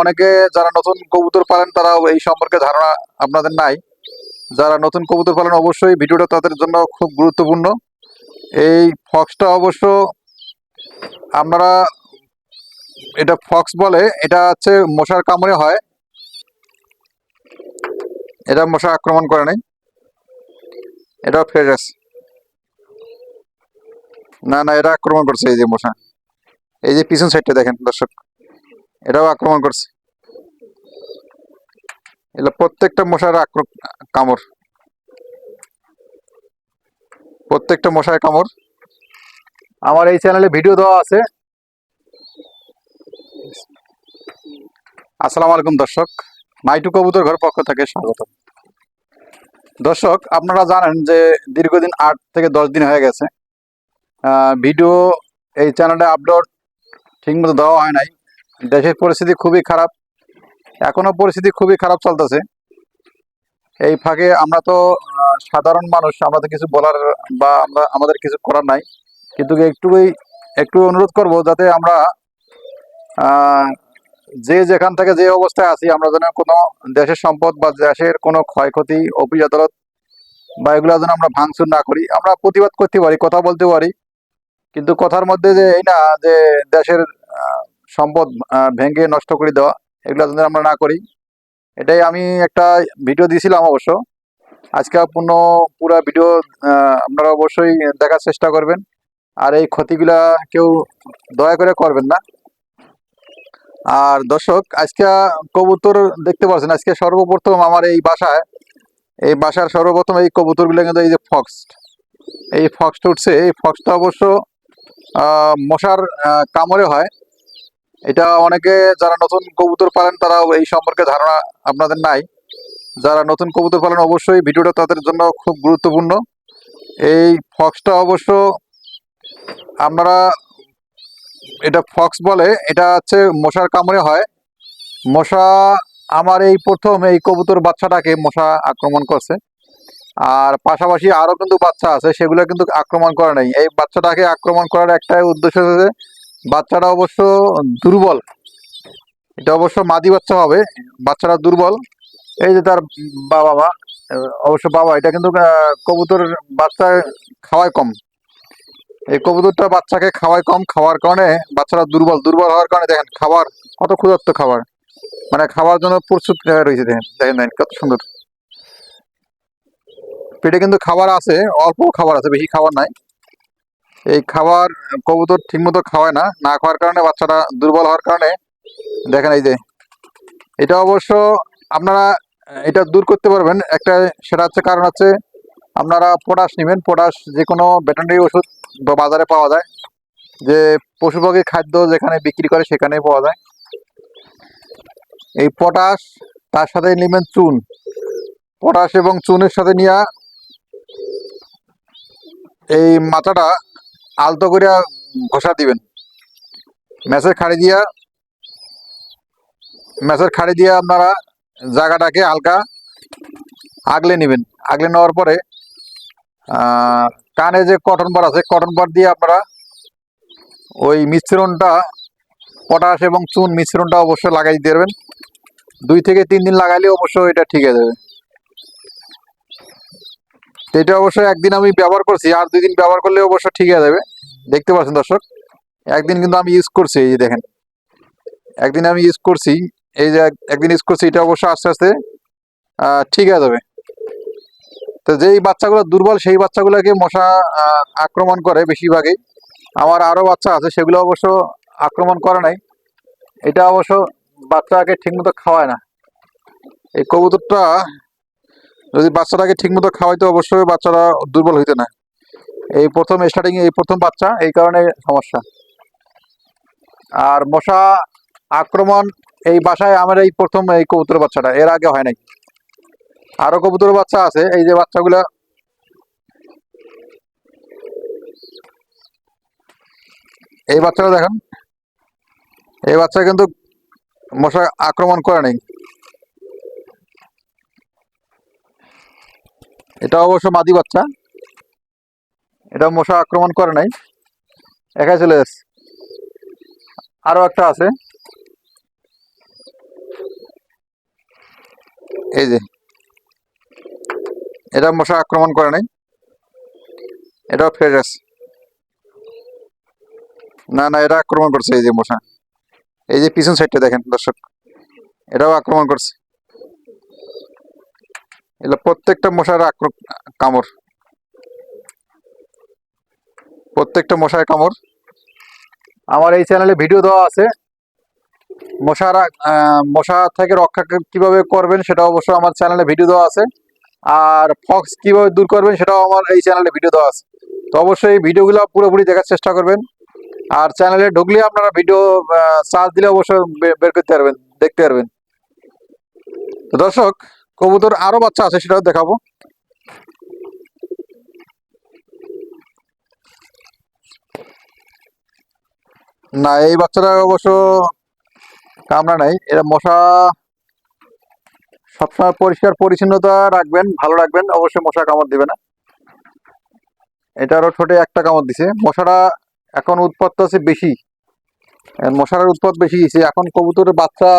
অনেকে যারা নতুন কবুতর পালেন তারা এই সম্পর্কে ধারণা আপনাদের নাই। যারা নতুন কবুতর পালেন, অবশ্যই ভিডিওটা তাদের জন্য খুব গুরুত্বপূর্ণ। এই ফক্সটা অবশ্য আপনারা এটা ফক্স বলে, এটা হচ্ছে মশার কামড়ে হয়। এটা মশা আক্রমণ করে নাই। এটা আছে না না, এটা আক্রমণ করছে এই যে মশা। এই যে পিছন সাইডটা দেখেন দর্শক। এটাও আক্রমণ করছে। এগুলো প্রত্যেকটা মশার কামড়। প্রত্যেকটা মশার কামড়। আমার এই চ্যানেলে ভিডিও দেওয়া আছে। আসসালামু আলাইকুম দর্শক। মাইটু কবুতর ঘর পক্ষ থেকে স্বাগত দর্শক, আপনারা জানেন যে দীর্ঘদিন আট থেকে দশ দিন হয়ে গেছে। ভিডিও এই চ্যানেলে আপলোড ঠিকমতো দেওয়া হয় নাই। দেশের পরিস্থিতি খুবই খারাপ। এখনও পরিস্থিতি খুবই খারাপ চলতেছে। এই ফাঁকে আমরা তো সাধারণ মানুষ, আমরা তো কিছু বলার বা আমরা, আমাদের কিছু করার নাই। কিন্তু একটুই, একটু অনুরোধ করব যাতে আমরা যে যেখান থেকে যে অবস্থায় আছি, আমরা যেন কোনো দেশের সম্পদ বা দেশের কোনো ক্ষয়ক্ষতি, অফিস আদালত বা এগুলো যেন আমরা ভাঙচুর না করি। আমরা প্রতিবাদ করতে পারি, কথা বলতে পারি। কিন্তু কথার মধ্যে যে এই না, যে দেশের সম্পদ ভেঙে নষ্ট করে দেওয়া, এগুলো যেন আমরা না করি। এটাই আমি একটা ভিডিও দিয়েছিলাম অবশ্য। আজকে পূর্ণ পুরো ভিডিও আপনারা অবশ্যই দেখার চেষ্টা করবেন। আর এই ক্ষতিগুলা কেউ দয়া করে করবেন না। আর দর্শক, আজকে কবুতর দেখতে পাচ্ছেন, আজকে সর্বপ্রথম আমার এই বাসায়, এই বাসার সর্বপ্রথম এই কবুতরগুলো কিন্তু এই যে ফক্স। এই ফক্সটা উঠছে, এই ফক্সটা অবশ্য মশার কামড়ে হয়। এটা অনেকে যারা নতুন কবুতর পালেন তারা এই সম্পর্কে ধারণা আপনাদের নাই। যারা নতুন কবুতর পালেন, অবশ্যই ভিডিওটা তাদের জন্য খুব গুরুত্বপূর্ণ। এই ফক্সটা অবশ্য আপনারা, এটা ফক্স বলে, এটা হচ্ছে মশার কামড়ে হয়। মশা আমার এই প্রথম এই কবুতর বাচ্চাটাকে মশা আক্রমণ করছে। আর পাশাপাশি আরও কিন্তু বাচ্চা আছে, সেগুলো কিন্তু আক্রমণ করে নাই। এই বাচ্চাটাকে আক্রমণ করার একটাই উদ্দেশ্য হচ্ছে বাচ্চাটা অবশ্য দুর্বল। এটা অবশ্য মাদি বাচ্চা হবে বাচ্চাটা দুর্বল। এই যে তার বাবা মা, অবশ্য বাবা, এটা কিন্তু কবুতর বাচ্চা খাওয়ায় কম। এই কবুতরটা বাচ্চাকে খাওয়ায় কম, খাওয়ার কারণে বাচ্চারা দুর্বল দুর্বল হওয়ার কারণে দেখেন, খাবার কত ক্ষুধার্ত খাবার। মানে খাওয়ার জন্য হয়ে রয়েছে, দেখেন দেখেন দেখেন, কত সুন্দর। পেটে কিন্তু খাবার আছে, অল্প খাবার আছে, বেশি খাবার নাই। এই খাবার কবুতর ঠিকমতো খাওয়ায় না না খাওয়ার কারণে বাচ্চাটা দুর্বল হওয়ার কারণে, দেখেন এই যে, এটা অবশ্য আপনারা এটা দূর করতে পারবেন, একটা সেটা হচ্ছে কারণ হচ্ছে আপনারা পটাশ নেবেন পটাশ যে কোনো ভেটেরিনারি ওষুধ বা বাজারে পাওয়া যায়, যে পশু পাখির খাদ্য যেখানে বিক্রি করে সেখানে পাওয়া যায়। এই পটাশ তার সাথে নেবেন চুন পটাশ এবং চুনের সাথে নিয়ে এই মাথাটা আলতো করে ঘষা দিবেন। ম্যাচের খাড়ি দিয়া ম্যাচের খাড়ি দিয়ে আপনারা জায়গাটাকে হালকা আগলে নেবেন। আগলে নেওয়ার পরে কানে যে কটন বার আছে, কটন বার দিয়ে আপনারা ওই মিশ্রণটা, পটাশ এবং চুন মিশ্রণটা অবশ্যই লাগাই দেবেন। দুই থেকে তিন দিন লাগাইলে অবশ্যই এটা ঠিক হয়ে যাবে। তো এটা অবশ্যই একদিন আমি ব্যবহার করছি, আর দুই দিন ব্যবহার করলে অবশ্য ঠিক হয়ে যাবে। দেখতে পাচ্ছেন দর্শক, একদিন কিন্তু আমি ইউজ করছি, এই যে দেখেন। একদিন আমি ইউজ করছি, এই যে এক- একদিন ইউজ করছি, এটা অবশ্য আস্তে আস্তে ঠিক হয়ে যাবে। তো যেই বাচ্চাগুলো দুর্বল, সেই বাচ্চাগুলোকে মশা আক্রমণ করে বেশিরভাগই। আমার আরও বাচ্চা আছে, সেগুলো অবশ্য আক্রমণ করে নাই। এটা অবশ্য বাচ্চাকে ঠিকমতো খাওয়ায় না। এই কবুতরটা যদি বাচ্চাটাকে ঠিকমতো খাওয়াইতো অবশ্যই বাচ্চারা দুর্বল হইতে না। এই প্রথম স্টার্টিং এই প্রথম বাচ্চা, এই কারণে সমস্যা। আর মশা আক্রমণ, এই বাসায় আমার এই প্রথম এই কবুতর বাচ্চাটা, এর আগে হয় নাই। আরও কবুতর বাচ্চা আছে, এই যে বাচ্চাগুলা। এই বাচ্চাটা দেখেন, এই বাচ্চা কিন্তু মশা আক্রমণ করে নাই। এটা অবশ্য মাদি বাচ্চা। এটা মশা আক্রমণ করে নাই। একাই চলে যাচ্ছে। আরও একটা আছে। এই যে। এটা মশা আক্রমণ করে নাই। এটাও ফ্রেশ না না, এটা আক্রমণ করছে এই যে মশা। এই যে পিছন সাইডটা দেখেন দর্শক। এটাও আক্রমণ করছে। এগুলো প্রত্যেকটা মশার আক্র- কামড়। প্রত্যেকটা মশার কামড়। আমার এই চ্যানেলে ভিডিও দেওয়া আছে। মশার মশা থেকে রক্ষা কীভাবে করবেন সেটা অবশ্য আমার চ্যানেলে ভিডিও দেওয়া আছে। আর ফক্স কীভাবে দূর করবেন সেটাও আমার এই চ্যানেলে ভিডিও দেওয়া আছে। তো অবশ্যই ভিডিওগুলো পুরোপুরি দেখার চেষ্টা করবেন। আর চ্যানেলে ঢুকলে আপনারা ভিডিও সার্চ দিলে অবশ্যই বের করতে পারবেন, দেখতে পারবেন। তো দর্শক কবুতর আরও বাচ্চা আছে, সেটাও দেখাবো। না, এই বাচ্চাটা অবশ্য কামড়া নাই এরা মশা। সবসময় পরিষ্কার পরিচ্ছন্নতা রাখবেন, ভালো রাখবেন, অবশ্যই মশা কামড় দিবে না। এটারও ঠোঁটে একটা কামড় দিছে। মশাটা এখন উৎপাত আছে বেশি। মশার উৎপাত বেশি এখন কবুতরের বাচ্চা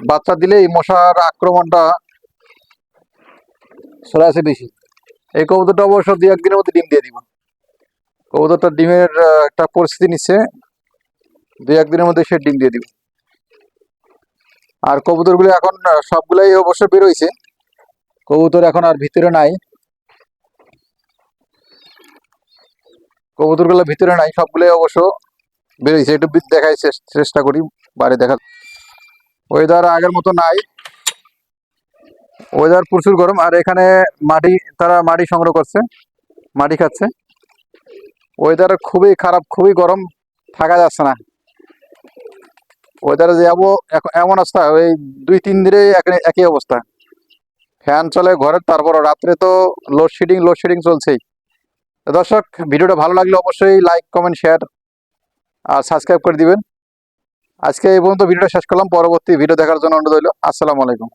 বাচ্চা দিলে এই মশার আক্রমণটা আসে বেশি। এই কবুতরটা অবশ্য দু একদিনের মধ্যে ডিম দিয়ে দিব। কবুতরটা ডিমের একটা পরিস্থিতি নিচ্ছে। দু একদিনের মধ্যে সে ডিম দিয়ে দিব। আর কবুতরগুলো এখন সবগুলাই অবশ্য বেরোইছে কবুতর এখন আর ভিতরে নাই। কবুতরগুলো ভিতরে নাই, সবগুলোই অবশ্য বেরোইছে একটু দেখাই চেষ্টা করি বাইরে দেখা ওয়েদার আগের মতো নাই। ওয়েদার প্রচুর গরম, আর এখানে মাটি, তারা মাটি সংগ্রহ করছে, মাটি খাচ্ছে। ওয়েদার খুবই খারাপ, খুবই গরম, থাকা যাচ্ছে না। ওয়েদারে যাব এমন অবস্থা, ওই দুই, তিন দিনে এক- একই অবস্থা। ফ্যান চলে ঘরের তারপর রাত্রে তো লোডশেডিং লোডশেডিং চলছেই। দর্শক, ভিডিওটা ভালো লাগলে অবশ্যই লাইক কমেন্ট শেয়ার আর সাবস্ক্রাইব করে দিবেন। আজকে এই পর্যন্ত ভিডিওটা শেষ করলাম। পরবর্তী ভিডিও দেখার জন্য অনুরোধ রইল। আসসালামু আলাইকুম।